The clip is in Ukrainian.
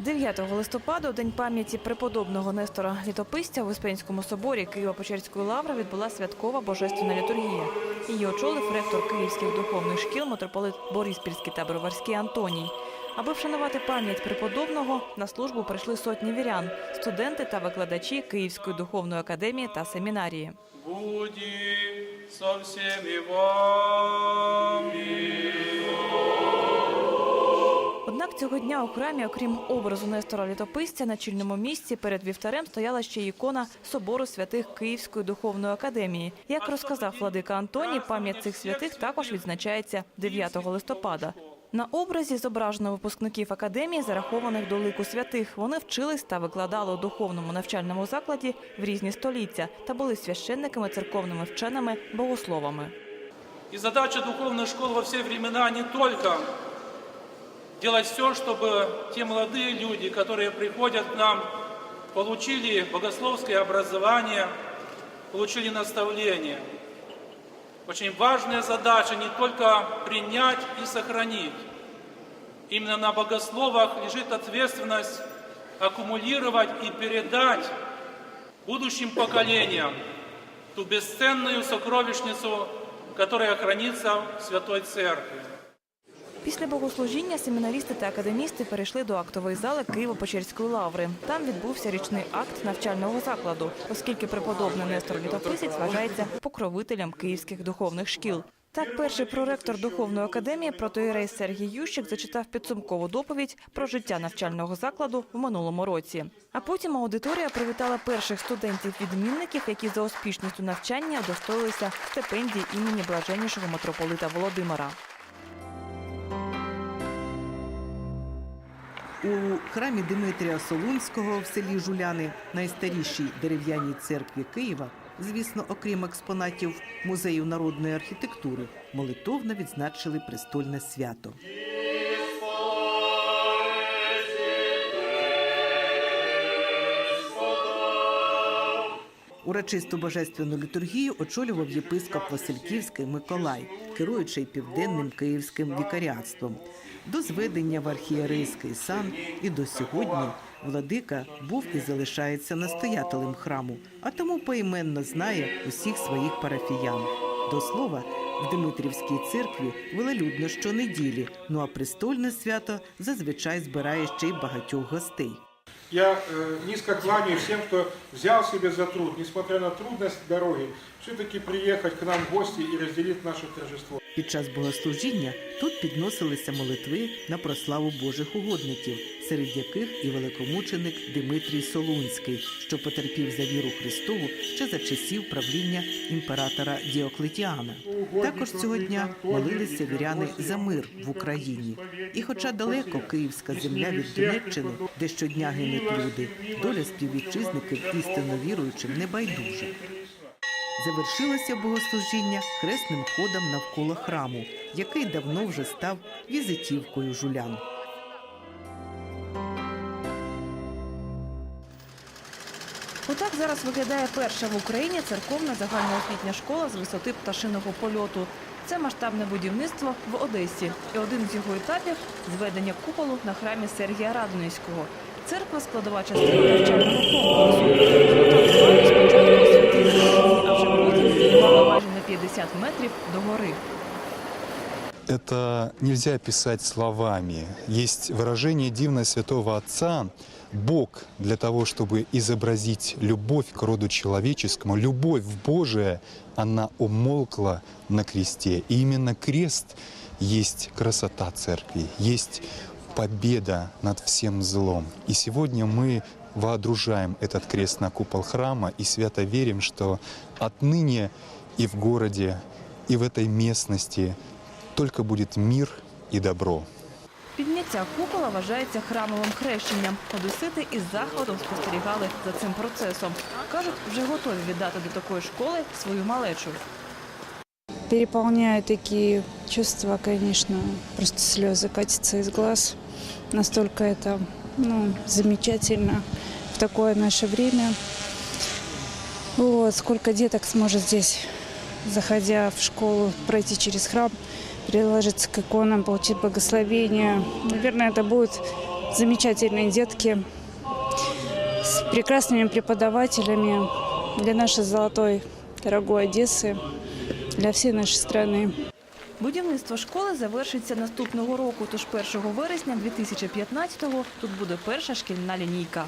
9 листопада, день пам'яті преподобного Нестора Літописця в Успенському соборі Києво-Печерської лаври відбула святкова божественна літургія. Її очолив ректор київських духовних шкіл митрополит Бориспільський та Броварський Антоній. Аби вшанувати пам'ять преподобного, на службу прийшли сотні вірян, студенти та викладачі Київської духовної академії та семінарії. Буди со всеми вами. Цього дня у храмі, окрім образу Нестора Літописця, на чільному місці перед вівтарем стояла ще ікона собору святих Київської духовної академії. Як розказав владика Антоній, пам'ять цих святих також відзначається 9 листопада. На образі зображено випускників академії, зарахованих до лику святих. Вони вчились та викладали у духовному навчальному закладі в різні століття та були священниками, церковними вченими, богословами. И задача духовных школ во все времена не только делать все, чтобы те молодые люди, которые приходят к нам, получили богословское образование, получили наставление. Очень важная задача не только принять и сохранить. Именно на богословах лежит ответственность аккумулировать и передать будущим поколениям ту бесценную сокровищницу, которая хранится в Святой Церкви. Після богослужіння семінарісти та академісти перейшли до актової зали Києво-Печерської лаври. Там відбувся річний акт навчального закладу, оскільки преподобний Нестор Літописець вважається покровителем київських духовних шкіл. Так, перший проректор духовної академії протоїрей Сергій Ющик зачитав підсумкову доповідь про життя навчального закладу в минулому році. А потім аудиторія привітала перших студентів-відмінників, які за успішністю навчання удостоїлися стипендії імені блаженнішого митрополита Володимира. У храмі Димитрія Солунського в селі Жуляни, найстарішій дерев'яній церкві Києва, звісно, окрім експонатів музею народної архітектури, молитовно відзначили престольне свято. Урочисту божественну літургію очолював єпископ Васильківський Миколай, керуючий південним київським вікаріатством. До зведення в архієрейський сан і до сьогодні владика був і залишається настоятелем храму, а тому поіменно знає усіх своїх парафіян. До слова, в Димитрівській церкві велелюдно щонеділі, ну а престольне свято зазвичай збирає ще й багатьох гостей. Я э, низко кланяюсь всем, кто взял себе за труд, несмотря на трудность дороги, все-таки приехать к нам в гости и разделить наше торжество. Під час богослужіння тут підносилися молитви на прославу Божих угодників, серед яких і великомученик Димитрій Солунський, що потерпів за віру Христову ще за часів правління імператора Діоклетіана. Також цього дня молилися віряни за мир в Україні. І, хоча далеко київська земля від Донеччини, де щодня гинуть люди, доля співвітчизників істинно віруючим не байдужа. Завершилося богослужіння хресним ходом навколо храму, який давно вже став візитівкою жулян. Отак зараз виглядає перша в Україні церковна загальноосвітня школа з висоти пташиного польоту. Це масштабне будівництво в Одесі. І один з його етапів зведення куполу на храмі Сергія Радонежського. Церква складова частина навчального комплексу. 50 метрів до гори. Это нельзя описать словами. Есть выражение дивное святого Отца. Бог для того, чтобы изобразить любовь к роду человеческому, любовь Божия, она умолкла на кресте. И именно крест есть красота церкви, есть победа над всем злом. И сегодня мы воодружаем этот крест на купол храма и свято верим, что отныне и в городе, и в этой местности только будет мир и добро. Підняття купола вважається храмовим хрещенням. Одесити із захватом спостерігали за цим процесом. Кажуть, вже готові віддати до такої школи свою малечу. Переполняют такие чувства, конечно, просто слезы катятся из глаз. Настолько это ну, замечательно в такое наше время. Вот, сколько деток сможет здесь, заходя в школу, пройти через храм, приложиться к иконам, получить благословение. Наверное, это будет замечательные детки с прекрасными преподавателями для нашей золотой, дорогой Одессы, для всей нашей страны. Будівництво школи завершиться наступного року, тож 1 вересня 2015-го тут буде перша шкільна лінійка.